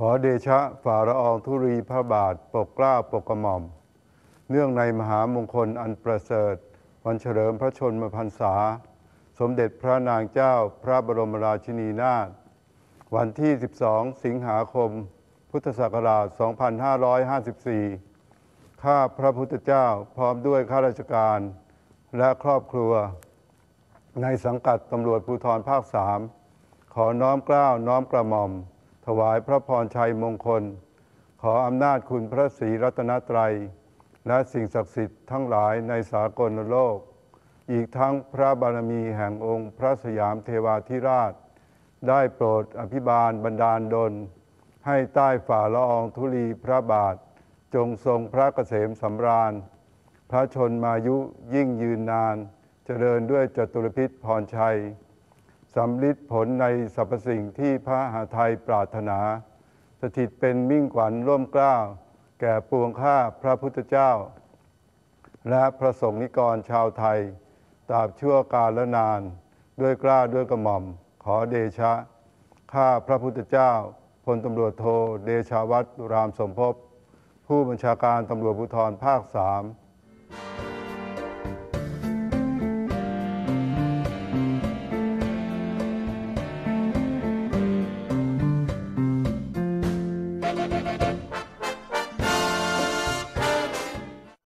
ขอเดชะฝ่าละอองธุรีพระบาทปกกล้าปกกระหม่อม เนื่องในมหามงคลอันประเสริฐ วันเฉลิมพระชนมพรรษา สมเด็จพระนางเจ้าพระบรมราชินีนาถวันที่ 12 สิงหาคม พุทธศักราช 2554 ข้าพระพุทธเจ้าพร้อมด้วยข้าราชการ และครอบครัว ในสังกัดตำรวจภูธรภาคสามขอน้อมเกล้าวน้อมกระหม่อม ถวายพระพรชัยมงคล ขออำนาจคุณพระศรีรัตนตรัย และสิ่งศักดิ์สิทธิ์ทั้งหลายในสากลโลก อีกทั้งพระบารมีแห่งองค์พระสยามเทวาธิราช ได้โปรดอภิบาลบันดาลดล ให้ใต้ฝ่าละอองธุลีพระบาท จงทรงพระเกษมสำราญ พระชนมายุยิ่งยืนนาน เจริญด้วยจตุรพิษพรชัย สำลิดผลในสรรพสิ่งที่พระหาไทยปรารถนา สถิตเป็นมิ่งขวัญร่วมเกล้า แก่ปวงข้าพระพุทธเจ้า และพระสงฆ์นิกรชาวไทยตราบชั่วกาลและนาน ด้วยกล้าด้วยกระหม่อม ขอเดชะ ข้าพระพุทธเจ้าพลตำรวจโทเดชาวัตรรามสมภพผู้บัญชาการตำรวจภูธรภาคสาม